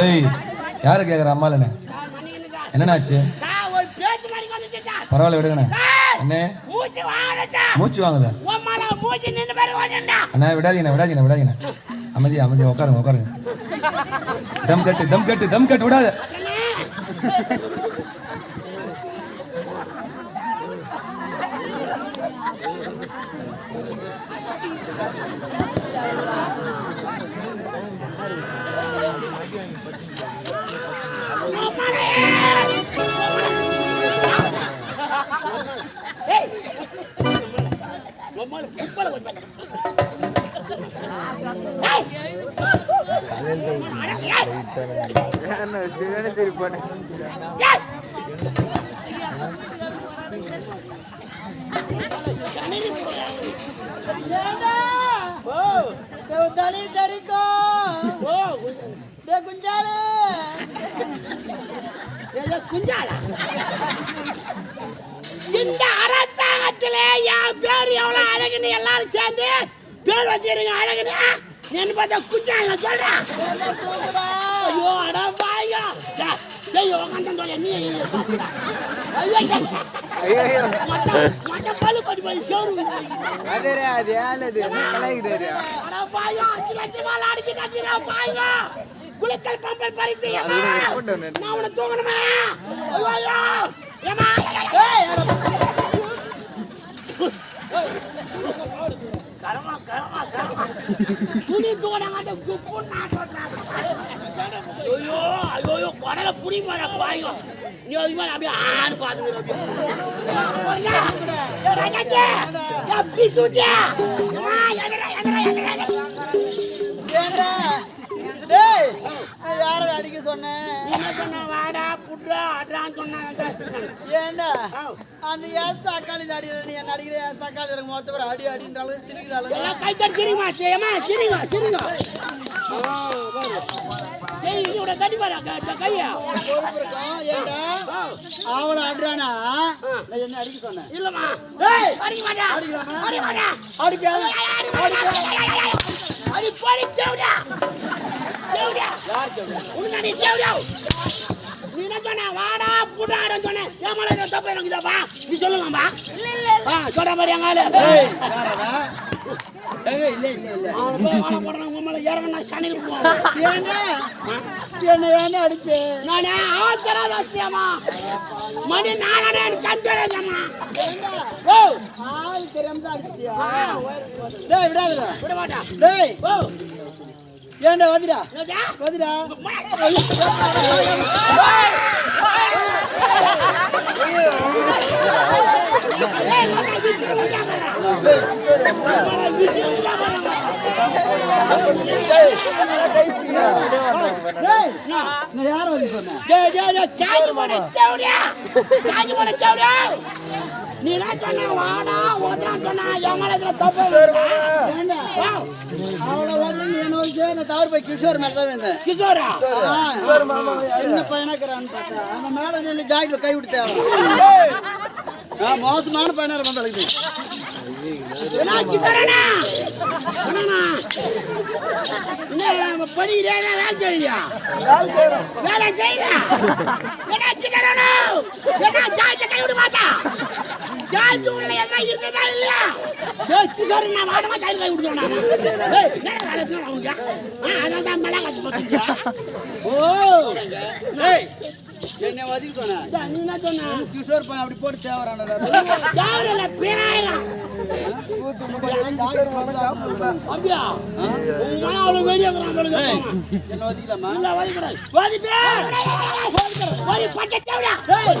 ஏய் யாரு கேக்குற என்ன? பேச்சு மாதிரி வந்துச்சு பரவாயில்ல விடுங்கண்ணே. அண்ணே. மூச்சு வாங்குதா அண்ணா விடாதீங்கண்ணே விடாதீங்கண்ணே விடாதீங்கண்ணே. அமைதி அமைதி உட்காருங்க உட்காருங்க. தம் கட்டு தம் கட்டு தம் கட்டு விடாத. சரி போன தனி தரிக்கோ குஞ்சாலு குஞ்சாலா இந்த அரசாங்கத்திலே என் பேர் எவ்வளோ அழகுன்னு எல்லாரும் சேர்ந்து பேர் வச்சிருங்க அழகுன்னு. என்ன பார்த்தா குஞ்சாலா சொல்றேன் ஐயோ அட பாய்ங்க ஐயோ உட்காந்து சொல்ல நீ ஐயோ ஐயோ மொட்டை பல்லு படி போய் சோறு அதே அது ஏழது கலாய்கிறாரு அட பாய்ங்க அஞ்சு லட்சம் அடிச்சு கட்டினா பாய்ங்க குளித்தல் பம்பல் பரிசு? நான் உன்னை தூங்கணுமா. ஐயோ ஏமா கரமா கரமா கரமா. துணி தூடாங்க குப்பு நாட்டோட்டாங்க ஐயோ ஐயோ ஐயோ குடல புடி மாட பாயும் நீ அது மாதிரி அப்படியே ஆறு பாத்துக்கிறோம் ராஜாஜி எப்படி சூத்தியா எதிரா எதிரா எதிரா ஏண்டா டேய் நான் யாரை அடிக்க சொன்னேன்? என்ன சொன்ன? வாடா புட்ரா அட்ரான்னு சொன்னாங்க ஏண்டா அந்த ஏன் சக்காளி அடிக்கிற நீ என்ன அடிக்கிற? ஏன் சக்காளி எனக்கு மொத்த பேர் அடி அடின்றாலும் சிரிக்கிறாளுங்க எல்லாம் கை தட்டி சிரிமா ஏமா சிரிங்க சிரிங்க ஏய் இதோட தட்டி பாரு கையா அவளை அடிறானா என்ன அடிக்க சொன்னேன் இல்லம்மா ஏய் அடிக்க மாட்டா அடிக்க மாட்டா அடிப்பியா அடி போடி தேவடா தேவடா உனக்கு அடி தேவடா நீ என்ன சொன்ன வாடா புடாட சொன்ன ஏன் மேல ஏதோ தப்பு எனக்கு இதப்பா நீ சொல்லுங்கம்மா ஆ சொல்ற மாதிரி எங்க ஆளு ஏய் இல்ல என்ன அடிச்சு? நானே ஆள் தராத விஷயமா மணி கண் தெரியாதம்மா ஓ. ஆள் தெரியாம அடிச்சிட்டியா? டேய் விடாதடா. விட மாட்டா. டேய். ஓ. ஏண்டா வந்துடா? வந்துடா ஏய், மகா, வீட்டுக்கு விடா போறேன். மகா, வீட்டுக்கு விடா போறேன். டேய் நான் யாரை வந்து சொன்னேன் நீ என்ன சொன்ன வாடா ஓதுறான்னு சொன்னா என் மேல இதுல தப்பு. அவளை வந்து என்ன வச்சு நான் தவறு போய் கிஷோர் மேல தான் இருந்தேன். கிஷோரா? சின்ன பையனாக்குறான்னு பார்த்தா அந்த மேல வந்து என்ன ஜாக்கெட்ல கை விட்டு தேவை மோசமான பையனா இருப்பான் பழகுது என்ன கிஷோரனா அண்ணா என்ன படிக்கிறியா என்ன வேலை செய்யறியா வேலை செய்யறியா என்ன கிஷோரனா என்ன ஜாயில கை விட மாட்டா? ஜாயிட்டு உள்ள எதனா இருந்ததா இல்லையா? ஏய் கிஷோர் நான் வாடமா ஜாயில கை விடுறேன் ஏய் என்ன வேலை செய்யணும் அவங்க அதனால தான் மலை காட்சி பார்த்துச்சா ஓ! ஏய் என்ன வதிக்கு சொன்னேன் நீ என்ன சொன்ன? கிஷோர் பையன் அப்படி போட்டு தேவறான ஜாயில பேராயிரம் அப்படியா? உன் மன அவ்வளவு வெறியா இருக்கிறான் போல இருக்கு. என்ன வதிக்கலாமா? இல்ல, வலிக்கூடாது. வலிப்பே! வலி பச்சை தேவடா. ஏய்.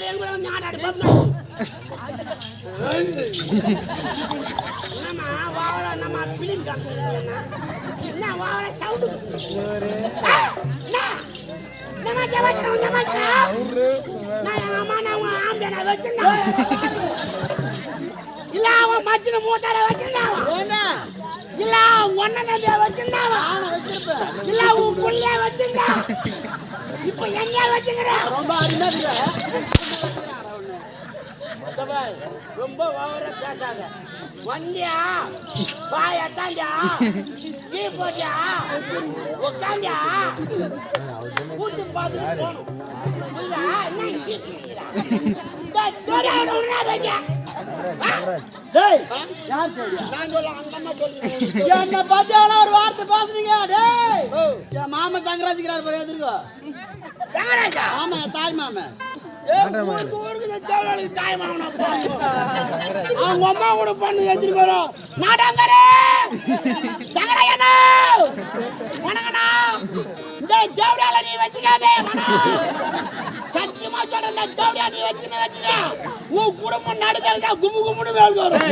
இல்ல, அவன் மச்சின மூத்தார வச்சிருந்தான் என்ன? இல்ல உங்க இல்ல உன் வச்சிருந்தா? இப்ப வச்சுக்கிற? ரொம்ப அருமையா ரொம்ப ஓவரா பேசாத. வந்தியா? பாய தாண்டியா? கீ போட்டியா? உட்காந்தியா கூட்டு பார்த்துட்டு போகணும். என்ன என்னை பத்தி எவ்வளவு ஒரு வார்த்தை பேசுறீங்க டேய் என் மாமன் தங்கராஜுக்கிறார் பாரு? எதிர்க்கோ ஆமா தாய் மாமன். அவங்க அம்மா கூட பண்ணு எடுத்துட்டு போறோம் நாடாங்கரே தங்கரையனோ வணங்கண்ணா இந்த தேவடால நீ வச்சுக்காதே சத்தியமா சொல்றேன் இந்த நீ வச்சுக்கின வச்சுக்க உன் குடும்பம் நடுதல் கும்பு கும்புன்னு வேலை வரும்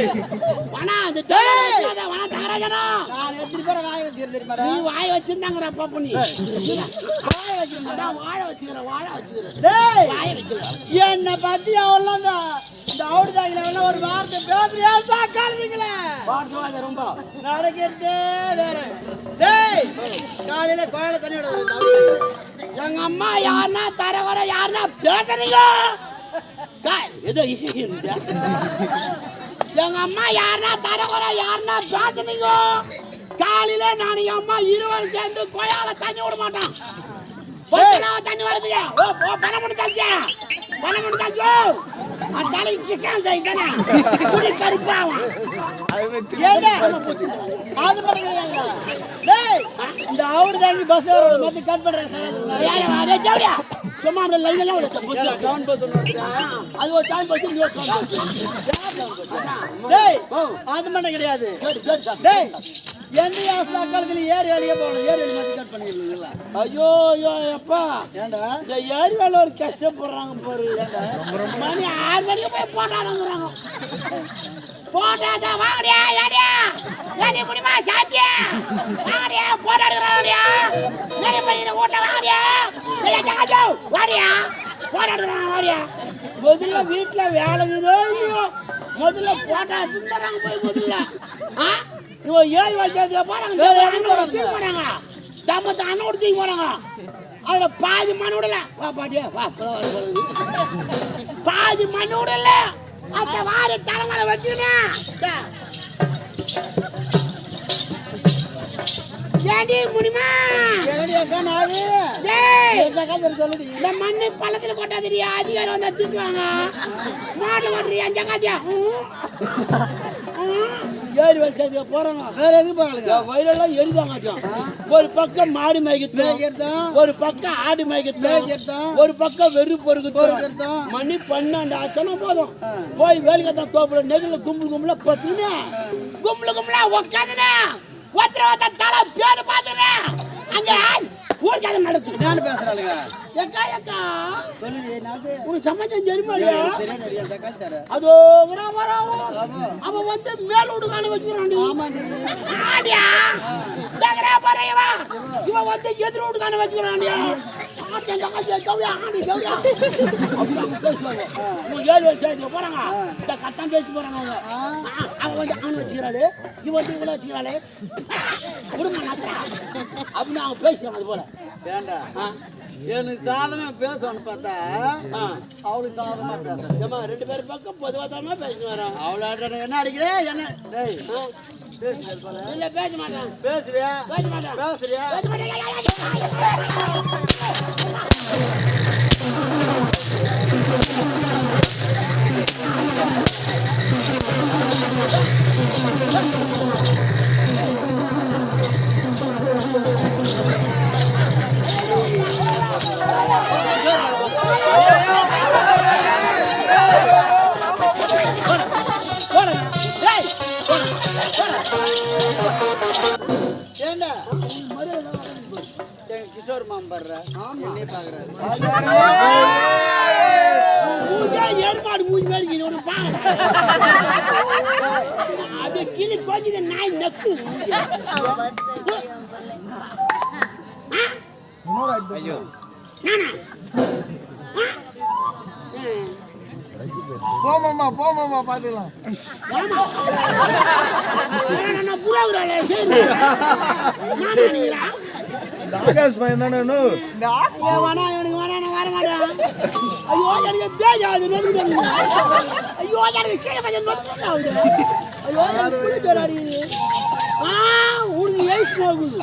வணா இந்த தேவடா வச்சுக்காதே வணா நீ வச்சிருந்தாங்கடா நீ வச்சிருந்தா வாழை வச்சுக்கிற வாழை வச்சுக்கிற டேய் வாயை வைக்கிற என்னை பத்தி அவ்வளோ இந்த அவுடு ஒரு வார்த்தை பேசுறியா சாக்காளுங்களே ரொம்ப நடக்கிறதே காலையில கோயில தண்ணி விட எங்க அம்மா யாருன்னா தரவர யாருன்னா பேசுறீங்க? ஏதோ. எங்க அம்மா யாருன்னா தரவர யாருன்னா பேசுறீங்க? காலையில நான் என் அம்மா இருவரும் சேர்ந்து கொயால தண்ணி விட மாட்டான் தண்ணி வருது ஓ பண்ணி பணம் பண்ணி தாச்சோ அந்த தலை கிசான் தாய் தானே குடி கருப்பாவான்? அது இந்த தாங்கி பஸ் மத்தி கட் பண்றேன் சும்மா அந்த லைன் எல்லாம் டவுன் பஸ் அது ஒரு டைம் பஸ் டேய் அது மட்டும் கிடையாது டேய் எந்த யாசா காலத்துல ஏறி வேலையே போகணும். ஏறி வேலை மத்தி கட் பண்ணிடல ஐயோ ஐயோ அப்பா ஏண்டா? இந்த ஏரி வேலை ஒரு கஷ்டப்படுறாங்க பாரு. மணி ஆறு மணிக்கு போய் போட்டாதங்கிறாங்க. போட்டாத வாங்கடியா ஏடியா. ஏடி முடியுமா சாத்தியா? வாங்கடியா போட்டா எடுக்கிறாங்கடியா ஏடி பண்ணிட்டு கூட்ட வாங்கடியா. ஏய் ஜாஜோ வாடியா. போட்டா எடுக்கிறாங்க வாடியா. முதல்ல வீட்டுல வேலை இருக்குதோ இல்லையோ. முதல்ல போட்டா திந்துறாங்க போய் முதல்ல. ஆ? இவன் ஏழு வருஷத்துக்கு போறாங்க. தம்மத்தை அண்ணன் கூட தூக்கி போறாங்க. அதுல பாதி மண் விடல வா பாட்டியா வா. பாதி மண் விடல அந்த வாரி தலைமையில வச்சுக்கினேன் ஏண்டி முடியுமா இந்த மண்ணு பள்ளத்துல கொட்டாதடியா அதிகாரம் வந்தா திட்டுவாங்க. மாட்டுல கொட்டுறியா ஜங்காத்தியா ஏறி வச்சதுக்கு போறாங்க. வேற எதுக்கு போறாளுங்க? என் வயலெல்லாம் எரிதாங்காச்சும் ஒரு பக்கம் மாடு மேய்க்கிறது? ஒரு பக்கம் ஆடு மேய்க்கிறது? ஒரு பக்கம் வெறு பொறுக்கு. மணி பன்னெண்டு ஆச்சுன்னா போதும். போய் வேலைக்கத்தான் தோப்புல நெகில கும்பல் கும்பல பத்துன்னு கும்பல கும்பலா உட்காந்துனே ஒருத்தர ஒருத்தர் தலை பேரு பார்த்துனே அங்க நடத்து பேசுறாளுங்க? எக்கா எக்கா நாக்கு உனக்கு சம்மந்தம் அதோ வரா வரா அவன் வந்து மேல் வீட்டுக்கான வச்சுக்கிறான் ஆமாண்டி. ஆடியா தகரா பறையவா இவன் வந்து எதிர் வீட்டுக்கான வச்சுக்கிறான்டியா? பேசுவாங்க இந்த கட்டம் அவங்க அவன் அப்படின்னு அது ஆ, சாதமா பேசணும்னு பார்த்தா ஆ. அவளுக்கு சாதமா பேசணும் ரெண்டு பேரும் பக்கம் பொதுவாக பேசிட்டு வரோம் என்ன அடிக்கிறேன் என்ன டேய் ஆ, இல்ல பேச மாட்டேன் பேசுவியா பேச மாட்டேன் பேசுறியா Oh, my God. எங்க கிஷோர் மாம்பர்ற என்னைய பாக்குறாரு ஏற்பாடு மூஞ்சி மாதிரி கிளி நாய் நக்கு. ஐயோ நானா? ஆ? போமாமா போமாமா பாத்துக்கலாம். வேணா. ஆகாஷ் பையன் தானே ஏன் வேணாம், இவனுக்கு வேணாம், நான் வர மாட்டேன். ஐயோ, எனக்கு. ஐயோ, எனக்கு பையன் ஆகுது. ஐயோ, எனக்கு புளி ஜுரம் அடிக்குது. ஆ, உனக்கு வயசு போகுது.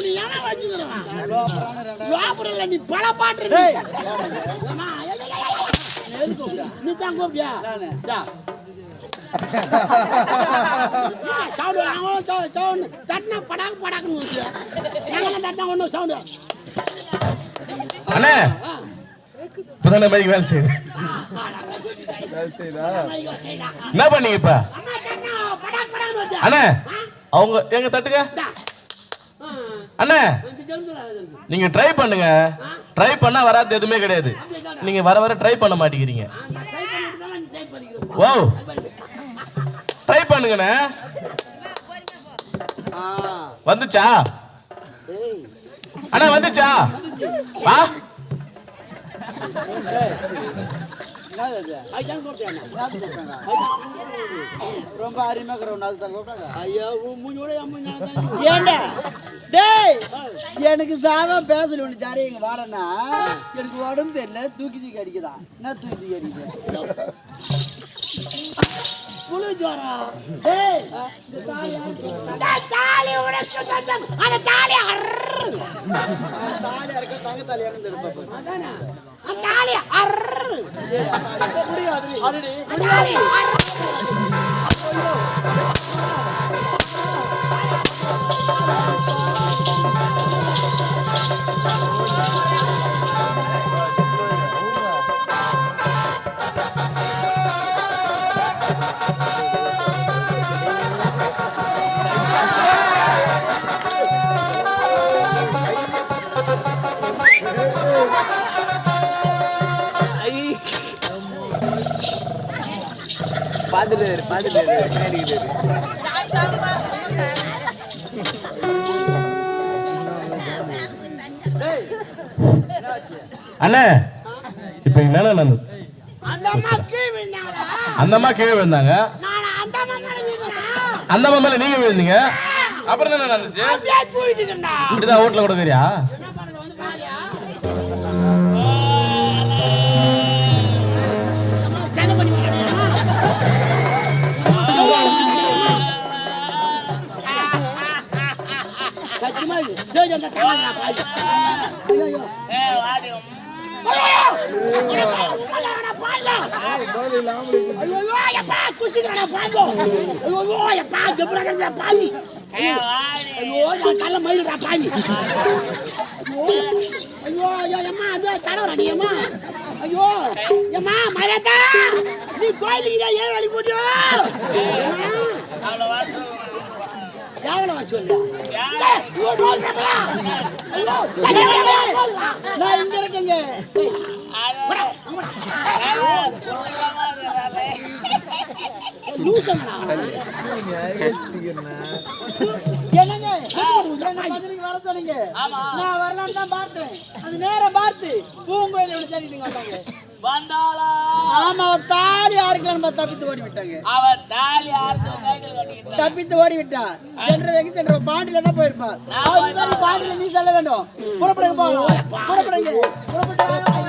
எனக்கு ரெண்டாம் மணி பணம் அப்படி ஏன்னா வச்சுக்கிறேன் லோபுரில் நீ பல பாட்டு. நீ தான் வரும். அவன் sound. தட்டினா படாக்கு படாக்குன்னு தட்டினா. அண்ணே. வேலை செய்யுது. என்ன பண்ணீங்க இப்ப. அண்ணே. அவங்க எங்க தட்டுங்க? அண்ணே நீங்க ட்ரை பண்ணுங்க. ட்ரை பண்ணா வராது எதுவுமே கிடையாது. நீங்க வர வர ட்ரை பண்ண மாட்டேங்கிறீங்க. ஓ ட்ரை பண்ணுங்கண்ணே. வந்துச்சா? அண்ணா வந்துச்சா? வா. ரொம்ப அருமையா இருக்கிறவன் அது தான் கூப்பிட்டாங்க ஐயோ, உன் மூஞ்சியோட என் மூஞ்சி நல்லா தான் இருக்கு. ஏண்டா டேய் எனக்கு சாதம் பேசல ஒன்று ஜாரி இங்க வாடனா எனக்கு உடம்பு தெரியல தூக்கி தூக்கி அடிக்குதான் என்ன தூக்கி தூக்கி அடிக்குது புழு ஜுரம். டேய், தாலி தாலி உனக்கு சொந்தம். அந்த தாலி. தாலியா இருக்க தங்க தாலியான்னு தெரியும் அதானே? அந்த அர்ரு. அர்ரு. பாத்துட்டு பின்னாடி அண்ணே இப்ப என்னண்ணே நடந்தது அந்த அம்மா கீழே விழுந்தாங்களா? அந்த அம்மா கீழே விழுந்தாங்க. நான் அந்த அம்மா மேல நீங்க விழுந்தீங்க. அப்புறம் என்ன நடந்துச்சு? அப்படியே தூக்கிட்டு இருக்கேன்டா. இப்படிதான் வீட்டுல கொடுக்குறியா நீ, ஐயோ, எம்மா, மரியாதா, நீ கோயிலுக்கு தான் வழி போட்டியோ எவ்வளோ வர சொல்லு நான் இங்க இருக்கேங்க என்னங்க என்ன சொன்னீங்க நான் வரலான்னு தான் பார்த்தேன். அது நேரம் பார்த்து பூங்கோயில் இவனை தேடிட்டு வந்தாங்க. வந்தாளா? ஆமா அவ தாலி தப்பித்து ஓடி விட்டாங்க அவ தாலி தப்பித்து ஓடி விட்டா சென்ற வெகு சென்ற பாண்டியில தான் போயிருப்பா பாண்டியில நீ செல்ல வேண்டும். புறப்படுங்க போ புறப்படுங்க. புறப்பட்டு